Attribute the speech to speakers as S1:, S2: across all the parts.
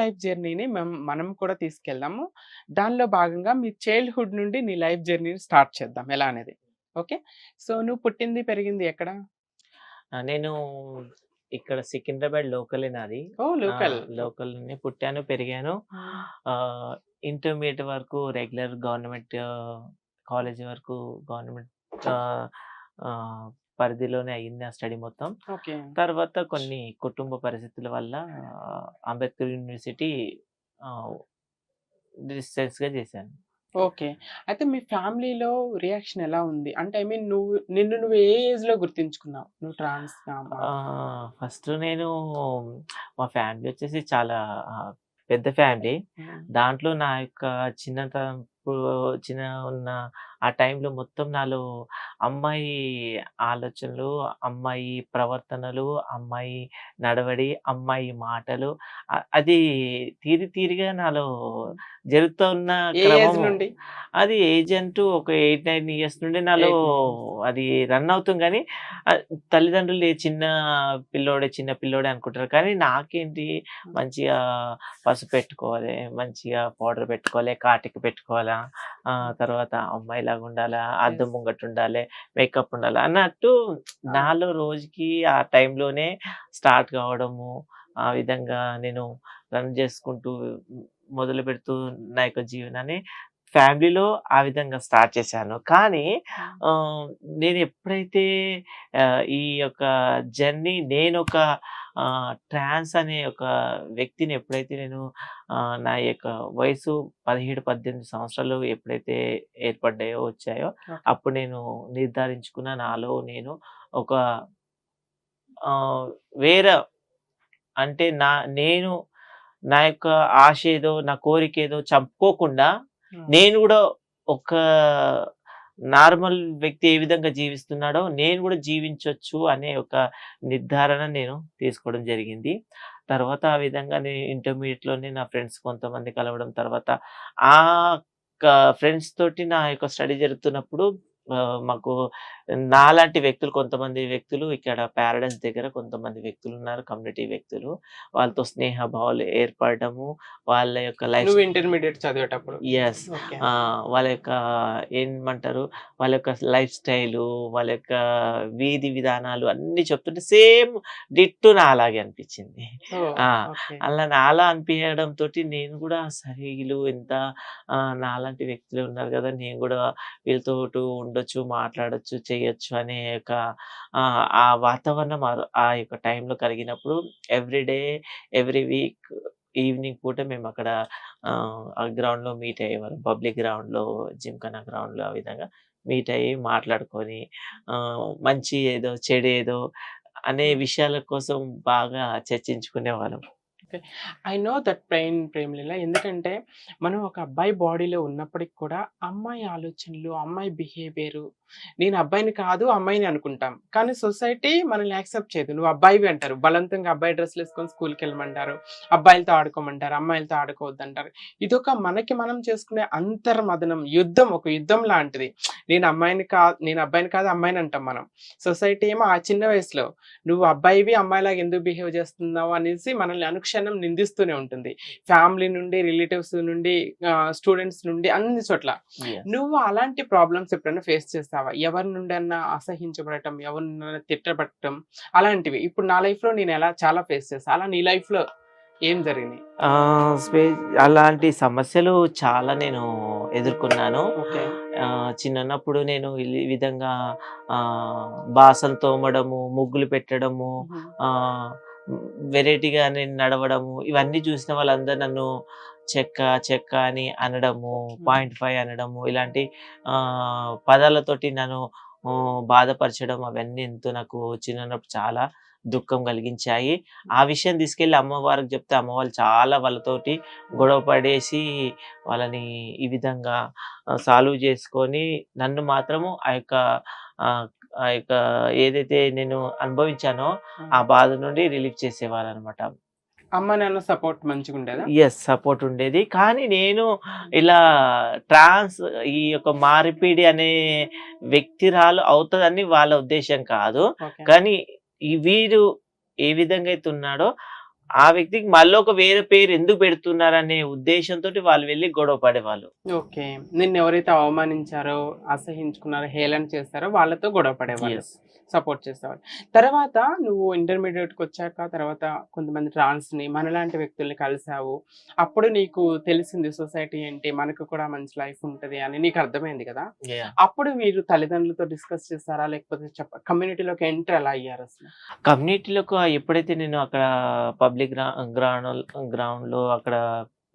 S1: Life జర్నీని మనం కూడా తీసుకెళ్దాము. దానిలో భాగంగా మీ చైల్డ్హుడ్ నుండి నీ లైఫ్ జర్నీని స్టార్ట్ చేద్దాం. ఎలా అనేది. ఓకే? సో నువ్వు పుట్టింది పెరిగింది ఎక్కడ?
S2: నేను ఇక్కడ సికింద్రాబాద్ లోకలే నాది.
S1: ఓ లోకల్.
S2: లోకల్ పుట్టాను పెరిగాను. ఇంటర్మీడియట్ వరకు రెగ్యులర్ గవర్నమెంట్ కాలేజ్ వరకు గవర్నమెంట్ పరిధిలోనే అయ్యింది ఆ స్టడీ మొత్తం.
S1: ఓకే.
S2: తర్వాత కొన్ని కుటుంబ పరిస్థితుల వల్ల అంబేద్కర్ యూనివర్సిటీ డిస్టెన్స్గా చేశాను.
S1: ఓకే. అయితే మీ ఫ్యామిలీలో రియాక్షన్ ఎలా ఉంది? అంటే ఐ మీన్ నువ్వు నిన్ను నువ్వు ఏ ఏజ్లో గుర్తించుకున్నావు? నువ్వు ట్రాన్స్
S2: ఫస్ట్ నేను మా ఫ్యామిలీ వచ్చేసి చాలా పెద్ద ఫ్యామిలీ. దాంట్లో నా యొక్క చిన్నతనప్పుడు చిన్న ఉన్న ఆ టైంలో మొత్తం నాలో అమ్మాయి ఆలోచనలు అమ్మాయి ప్రవర్తనలు అమ్మాయి నడవడి అమ్మాయి మాటలు అది తీరి తీరిగా నాలో జరుగుతున్న
S1: నుండి
S2: అది ఏజ్ అంటూ ఒక ఎయిట్ నైన్ ఇయర్స్ నుండి నాలో అది రన్ అవుతుంది కానీ తల్లిదండ్రులు "ఏ చిన్న పిల్లోడే చిన్న పిల్లోడే అనుకుంటారు కానీ నాకేంటి? మంచిగా పసుపు పెట్టుకోవాలి మంచిగా పౌడర్ పెట్టుకోవాలి కాటికి పెట్టుకోవాలా ఆ తర్వాత అమ్మాయిలాగా ఉండాలా? అద్దం
S1: Yes.
S2: ముంగట ఉండాలి? మేకప్ ఉండాలి? అన్నట్టు నాలో రోజుకి ఆ టైంలోనే స్టార్ట్ కావడము ఆ విధంగా నేను రన్ చేసుకుంటూ మొదలు పెడుతూ నా యొక్క జీవనాన్ని ఫ్యామిలీలో ఆ విధంగా స్టార్ట్ చేశాను. కానీ నేను ఎప్పుడైతే ఈ యొక్క జర్నీ నేను ఒక ట్రాన్స్ అనే ఒక వ్యక్తిని ఎప్పుడైతే నేను నా యొక్క వయసు పదిహేడు పద్దెనిమిది సంవత్సరాలు ఎప్పుడైతే ఏర్పడ్డాయో వచ్చాయో. అప్పుడు నేను నిర్ధారించుకున్న నాలో నేను ఒక వేరే అంటే నా నేను నా యొక్క ఆశ ఏదో నా కోరిక ఏదో చంపుకోకుండా నేను కూడా ఒక నార్మల్ వ్యక్తి ఏ విధంగా జీవిస్తున్నాడో నేను కూడా జీవించవచ్చు అనే ఒక నిర్ధారణ నేను తీసుకోవడం జరిగింది. తర్వాత ఆ విధంగా నేను ఇంటర్మీడియట్లోనే నా ఫ్రెండ్స్ కొంతమంది కలవడం తర్వాత ఆ ఫ్రెండ్స్ తోటి నా యొక్క స్టడీ జరుగుతున్నప్పుడు మాకు నాలాంటి వ్యక్తులు కొంతమంది వ్యక్తులు ఇక్కడ ప్యారడైస్ దగ్గర కొంతమంది వ్యక్తులు ఉన్నారు కమ్యూనిటీ వ్యక్తులు. వాళ్ళతో స్నేహ భావాలు ఏర్పడము వాళ్ళ యొక్క లైఫ్
S1: ఇంటర్మీడియట్ చదివేటప్పుడు?
S2: ఎస్ వాళ్ళ యొక్క ఏమంటారు? వాళ్ళ యొక్క లైఫ్ స్టైలు వాళ్ళ యొక్క వీధి విధానాలు అన్ని చెప్తుంటే సేమ్ డిట్టు నా అలాగే అనిపించింది ఆ, అలా నాలా అనిపించడం తోటి నేను కూడా సరే వీళ్ళు ఎంత నాలాంటి వ్యక్తులు ఉన్నారు కదా నేను కూడా వీళ్ళతో ఉండొచ్చు మాట్లాడొచ్చు చేయొచ్చు అనే యొక్క ఆ, వాతావరణం ఆ- యొక్క టైంలో కలిగినప్పుడు ఎవ్రీడే ఎవ్రీ వీక్ ఈవినింగ్ పూట మేము అక్కడ ఆ, ఆ గ్రౌండ్లో మీట్ అయ్యేవారు పబ్లిక్ గ్రౌండ్లో జిమ్ఖానా గ్రౌండ్లో ఆ విధంగా మీట్ అయ్యి మాట్లాడుకొని మంచి ఏదో చెడు ఏదో అనే విషయాల కోసం బాగా చర్చించుకునే వాళ్ళం
S1: I know that pain Premaleela ఎందుకంటే మనం ఒక అబ్బాయి బాడీలో ఉన్నప్పటికి కూడా అమ్మాయి ఆలోచనలు అమ్మాయి బిహేవియర్ నేను అబ్బాయిని కాదు అమ్మాయిని అనుకుంటాం. కానీ సొసైటీ మనల్ని యాక్సెప్ట్ చేయదు. నువ్వు అబ్బాయివి అంటారు. బలవంతంగా అబ్బాయి డ్రెస్లు వేసుకొని స్కూల్కి వెళ్ళమంటారు. అబ్బాయిలతో ఆడుకోమంటారు. అమ్మాయిలతో ఆడుకోవద్దు అంటారు ఇదొక మనకి మనం చేసుకునే అంతర్మదనం యుద్ధం ఒక యుద్ధం లాంటిది. నేను అమ్మాయిని కాదు నేను అబ్బాయిని కాదు అమ్మాయిని అంటాం మనం. సొసైటీ ఏమో ఆ చిన్న వయసులో నువ్వు అబ్బాయివి అమ్మాయిలాగా ఎందుకు బిహేవ్ చేస్తున్నావు అనేసి మనల్ని అనుక్షణం నిందిస్తూనే ఉంటుంది. ఫ్యామిలీ నుండి రిలేటివ్స్ నుండి స్టూడెంట్స్ నుండి అన్ని చోట్ల. నువ్వు అలాంటి ప్రాబ్లమ్స్ ఎప్పుడైనా ఫేస్ చేస్తావా? ఎవరి నుండి అన్నా అసహించబడటం ఎవరినైనా తిట్టబడటం అలాంటివి. ఇప్పుడు నా లైఫ్లో నేను ఎలా చాలా ఫేస్ చేస్తా అలా నీ లైఫ్లో ఏం జరిగినాయి?
S2: అలాంటి సమస్యలు చాలా నేను ఎదుర్కొన్నాను. చిన్నప్పుడు నేను ఈ విధంగా ఆ, బాసలు తోమడము ముగ్గులు పెట్టడము వెరైటీగా నేను నడవడము ఇవన్నీ చూసిన వాళ్ళందరూ నన్ను చెక్క చెక్క అని అనడము పాయింట్ ఫైవ్ అనడము ఇలాంటి పదాలతోటి నన్ను బాధపరచడం అవన్నీ ఎంతో నాకు చిన్నప్పుడు చాలా దుఃఖం కలిగించాయి. ఆ విషయం తీసుకెళ్ళి అమ్మవారికి చెప్తే అమ్మవాళ్ళు చాలా వాళ్ళతోటి గొడవ పడేసి వాళ్ళని ఈ విధంగా సాల్వ్ చేసుకొని నన్ను మాత్రము ఆ యొక్క ఆ, ఆ యొక్క ఏదైతే నేను అనుభవించానో ఆ. బాధ నుండి రిలీఫ్ చేసేవారు అనమాట
S1: అమ్మ నాన్న సపోర్ట్ మంచిగా ఉండేదా?
S2: ఎస్ సపోర్ట్ ఉండేది. కానీ నేను ఇలా ట్రాన్స్ ఈ యొక్క మారిపీడి అనే వ్యక్తిరాలు అవుతుందని వాళ్ళ ఉద్దేశం కాదు. కానీ ఈ వీడు ఏ విధంగా అయితే ఉన్నాడో ఆ వ్యక్తికి మళ్ళీ ఒక వేరే పేరు ఎందుకు పెడుతున్నారనే ఉద్దేశంతో వాళ్ళు వెళ్ళి గొడవ పడేవాళ్ళు.
S1: ఓకే. నిన్ను ఎవరైతే అవమానించారో అసహించుకున్నారో హేళన చేస్తారో వాళ్ళతో గొడవ పడేవాళ్ళు. సపోర్ట్ చేసేవాళ్ళు. తర్వాత నువ్వు intermediate కి వచ్చాక తర్వాత కొంతమంది trans ని మనలాంటి వ్యక్తుల్ని కలిసావు. అప్పుడు నీకు తెలిసింది సొసైటీ ఏంటి? మనకు కూడా మంచి లైఫ్ ఉంటది అని నీకు అర్థమైంది కదా. అప్పుడు మీరు తల్లిదండ్రులతో డిస్కస్ చేస్తారా లేకపోతే చెప్ప కమ్యూనిటీలోకి ఎంటర్ ఎలా అయ్యారు అసలు?
S2: కమ్యూనిటీలకు ఎప్పుడైతే నేను అక్కడ పబ్లిక్ గ్రౌండ్ గ్రౌండ్లో అక్కడ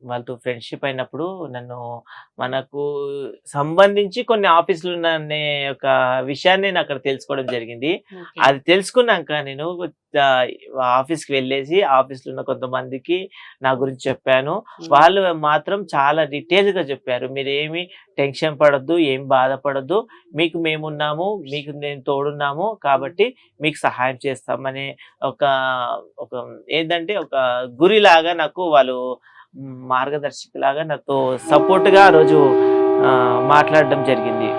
S2: వాళ్ళతో ఫ్రెండ్షిప్ అయినప్పుడు నన్ను మనకు సంబంధించి కొన్ని ఆఫీసులు ఉన్నాయనే ఒక విషయాన్ని నేను అక్కడ తెలుసుకోవడం జరిగింది. అది తెలుసుకున్నాక నేను ఆఫీస్కి వెళ్ళేసి ఆఫీస్లో ఉన్న కొంతమందికి నా గురించి చెప్పాను. వాళ్ళు మాత్రం చాలా డీటెయిల్గా చెప్పారు. మీరు ఏమి టెన్షన్ పడద్దు ఏం బాధపడద్దు. మీకు మేమున్నాము మీకు నేను తోడున్నాము కాబట్టి మీకు సహాయం చేస్తామనే ఒక ఒక ఏంటంటే ఒక గురిలాగా నాకు వాళ్ళు మార్గదర్శకులాగా నాతో సపోర్ట్గా ఆ రోజు మాట్లాడడం జరిగింది.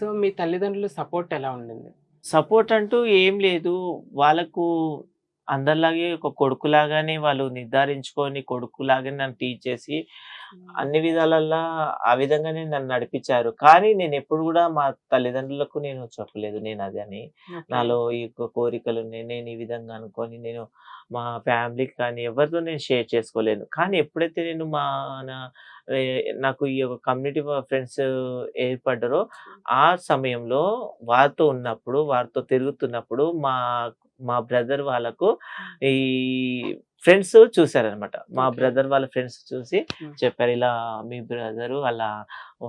S1: సో మీ తల్లిదండ్రుల సపోర్ట్ ఎలా ఉండింది?
S2: సపోర్ట్ అంటూ ఏం లేదు. వాళ్ళకు అందరిలాగే ఒక కొడుకులాగానే వాళ్ళు నిర్ధారించుకొని కొడుకులాగానే నన్ను టీచ్ చేసి అన్ని విధాలల్లా ఆ విధంగానే నన్ను నడిపించారు కానీ నేను ఎప్పుడు కూడా మా తల్లిదండ్రులకు నేను చెప్పలేదు నేను అది అని. నాలో ఈ యొక్క కోరికలు నేను ఈ విధంగా అనుకొని నేను మా ఫ్యామిలీకి కానీ ఎవరితో నేను షేర్ చేసుకోలేను. కానీ ఎప్పుడైతే నేను మా నాకు ఈ యొక్క కమ్యూనిటీ ఫ్రెండ్స్ ఏర్పడ్డారో ఆ సమయంలో వారితో ఉన్నప్పుడు వారితో తిరుగుతున్నప్పుడు మా మా బ్రదర్ వాళ్ళకు ఈ ఫ్రెండ్స్ చూసారనమాట మా. బ్రదర్ వాళ్ళ ఫ్రెండ్స్ చూసి. చెప్పారు ఇలా మీ బ్రదరు అలా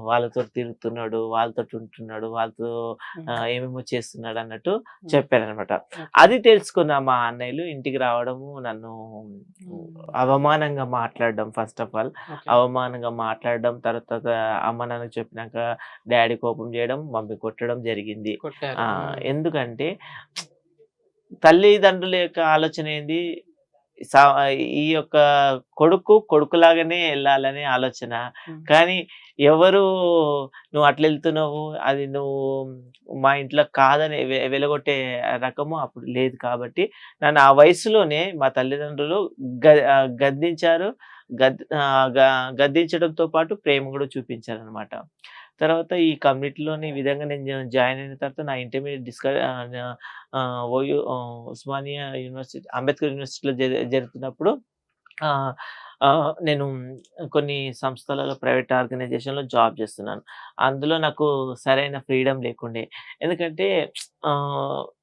S2: వాళ్ళతో తిరుగుతున్నాడు వాళ్ళతో ఉంటున్నాడు వాళ్ళతో ఏమేమో చేస్తున్నాడు అన్నట్టు చెప్పారనమాట అది తెలుసుకున్న మా అన్నయ్యలు ఇంటికి రావడము నన్ను అవమానంగా మాట్లాడడం ఫస్ట్ ఆఫ్ ఆల్. అవమానంగా మాట్లాడడం తర్వాత అమ్మ నాన్నకు చెప్పినాక డాడీ కోపం చేయడం మమ్మీ కొట్టడం జరిగింది. ఎందుకంటే తల్లిదండ్రుల యొక్క ఆలోచన ఏంది? సా- ఈ యొక్క కొడుకు కొడుకులాగానే వెళ్ళాలనే ఆలోచన. కానీ ఎవరు నువ్వు అట్లా వెళ్తున్నావు అది నువ్వు మా ఇంట్లో కాదని వెలగొట్టే రకము అప్పుడు లేదు కాబట్టి నన్ను ఆ వయసులోనే మా తల్లిదండ్రులు గద్దించారు. గద్ గద్దించడంతో పాటు ప్రేమ కూడా చూపించారు అనమాట తర్వాత ఈ కమ్యూనిటీలోని ఈ విధంగా నేను జాయిన్ అయిన తర్వాత నా ఇంటర్మీడియట్ డిస్క ఓయూ ఉస్మానియా యూనివర్సిటీ అంబేద్కర్ యూనివర్సిటీలో జరుగుతున్నప్పుడు ఆ, నేను కొన్ని సంస్థలలో ప్రైవేట్ ఆర్గనైజేషన్లో జాబ్ చేస్తున్నాను. అందులో నాకు సరైన ఫ్రీడమ్ లేకుండే. ఎందుకంటే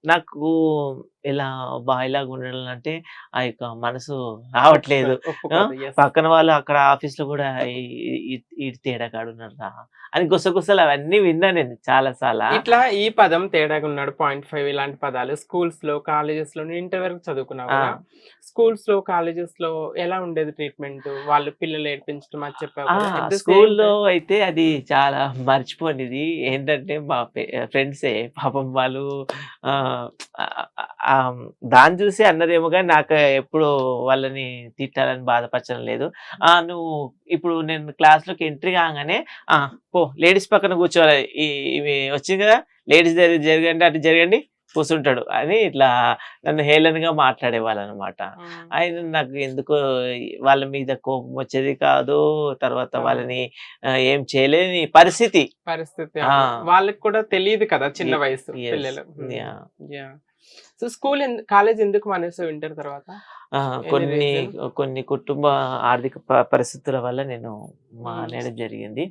S2: నాకు ఇలా బాయిలాగా ఉండడం అంటే ఆ యొక్క మనసు రావట్లేదు. పక్కన వాళ్ళు అక్కడ ఆఫీస్లో కూడా ఈ- ఈ- ఈ తేడా కాడున్నారా అని గుసగుసలు అవన్నీ విన్నా నేను చాలా చాలా
S1: ఇట్లా ఈ పదం తేడాగా ఉన్నాడు. పాయింట్ ఫైవ్ ఇలాంటి పదాలు. స్కూల్స్లో కాలేజెస్లో ఇంటర్ వరకు చదువుకున్నావు. స్కూల్స్లో కాలేజెస్లో ఎలా ఉండేది ట్రీట్మెంట్? వాళ్ళు పిల్లలు ఏడ్పించడం the same
S2: స్కూల్లో అయితే అది చాలా మర్చిపోనిది ఏంటంటే మా ఫ్రెండ్సే పాపం వాళ్ళు దాన్ని చూసి అన్నదేమో కానీ నాకు ఎప్పుడు వాళ్ళని తిట్టాలని బాధపరచడం లేదు. ఆ నువ్వు ఇప్పుడు నేను క్లాస్లోకి ఎంట్రీ కాగానే ఆ పో లేడీస్ పక్కన కూర్చోవాలి. ఇవి వచ్చింది కదా? లేడీస్ జరగండి అటు జరగండి. కూర్చుంటాడు అని ఇట్లా నన్ను హేళనగా మాట్లాడేవాళ్ళు అనమాట. ఆయన నాకు ఎందుకో వాళ్ళ మీద కోపం వచ్చేది కాదు తర్వాత. వాళ్ళని ఏం చేయలేని పరిస్థితి
S1: పరిస్థితి. వాళ్ళకి కూడా తెలియదు కదా చిన్న వయసు. పిల్లలు. సో స్కూల్ కాలేజ్ ఎందుకు మానేసావు ఇంటర్ తర్వాత
S2: కొన్ని కొన్ని కుటుంబ ఆర్థిక పరిస్థితుల వల్ల నేను మానేయడం జరిగింది.